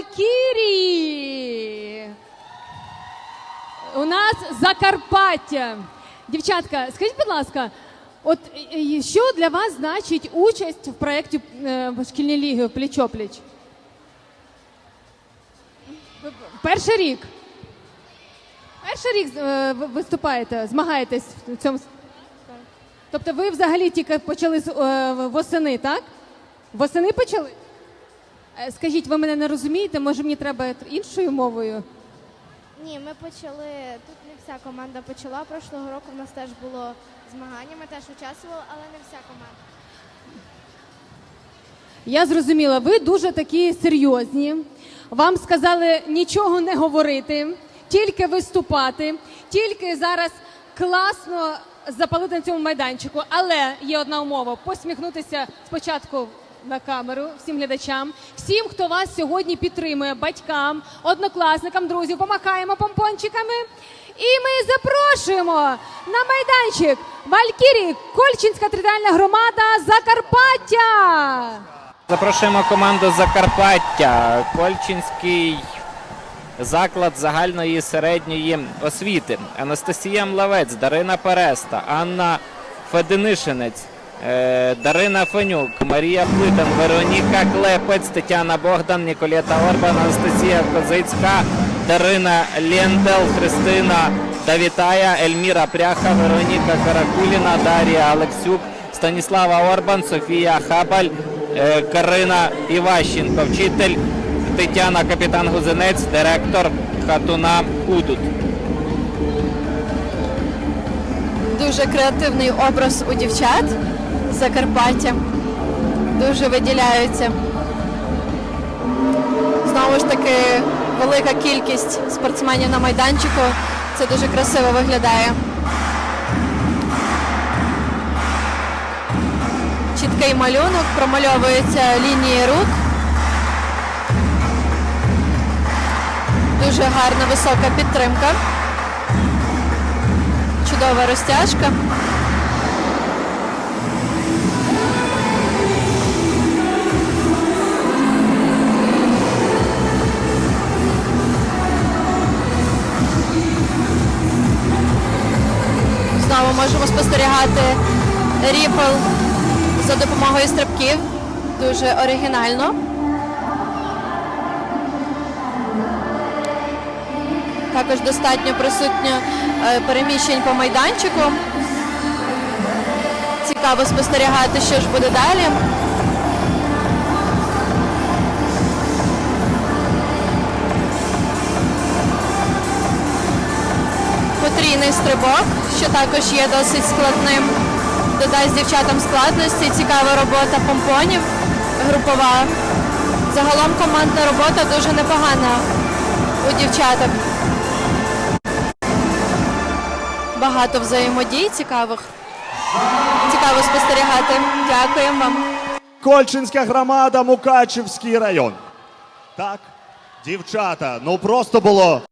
Валькірії. У нас Закарпаття. Дівчатка, скажіть, будь ласка, от е, е, що для вас значить участь в проєкті е, шкільні ліги пліч-опліч? Перший рік. Перший рік виступаєте, змагаєтесь в цьому. Тобто ви взагалі тільки почали восени, так? Восени почали? Е, Скажіть, ви мене не розумієте? Може мені треба іншою мовою? Ні, ми почали. Тут не вся команда почала. Прошлого року в нас теж було змагання, ми теж участвували, але не вся команда. Я зрозуміла, ви дуже такі серйозні. Вам сказали нічого не говорити, тільки виступати, тільки зараз класно запалити на цьому майданчику. Але є одна умова: посміхнутися спочатку на камеру всім глядачам, всім, хто вас сьогодні підтримує, батькам, однокласникам, друзів, помахаємо помпончиками. І ми запрошуємо на майданчик Валькірі, Кольчинська територіальна громада Закарпаття. Запрошуємо команду Закарпаття, Кольчинський заклад загальної середньої освіти. Анастасія Млавець, Дарина Переста, Анна Феденишинець, Дарина Фенюк, Марія Плитан, Вероніка Клепець, Тетяна Богдан, Ніколета Орбан, Анастасія Козицька, Дарина Лєндел, Христина Давітая, Ельміра Пряха, Вероніка Каракуліна, Дарія Алексюк, Станіслава Орбан, Софія Хабаль, е, Карина Іващенко, вчитель Тетяна Капітан Гузенець, директор Хатуна Удут. Дуже креативний образ у дівчат Закарпаття. Дуже виділяються. Знову ж таки, велика кількість спортсменів на майданчику. Це дуже красиво виглядає. Чіткий малюнок, промальовуються лінії рук. Дуже гарна висока підтримка. Чудова розтяжка. Можемо спостерігати ріпл за допомогою стрибків. Дуже оригінально. Також достатньо присутньо е, переміщень по майданчику. Цікаво спостерігати, що ж буде далі. Потрійний стрибок, що також є досить складним. Додасть дівчатам складності, цікава робота помпонів групова. Загалом командна робота дуже непогана у дівчаток. Багато взаємодій цікавих. Цікаво спостерігати. Дякуємо вам. Кольчинська громада, Мукачівський район. Так, дівчата, ну просто було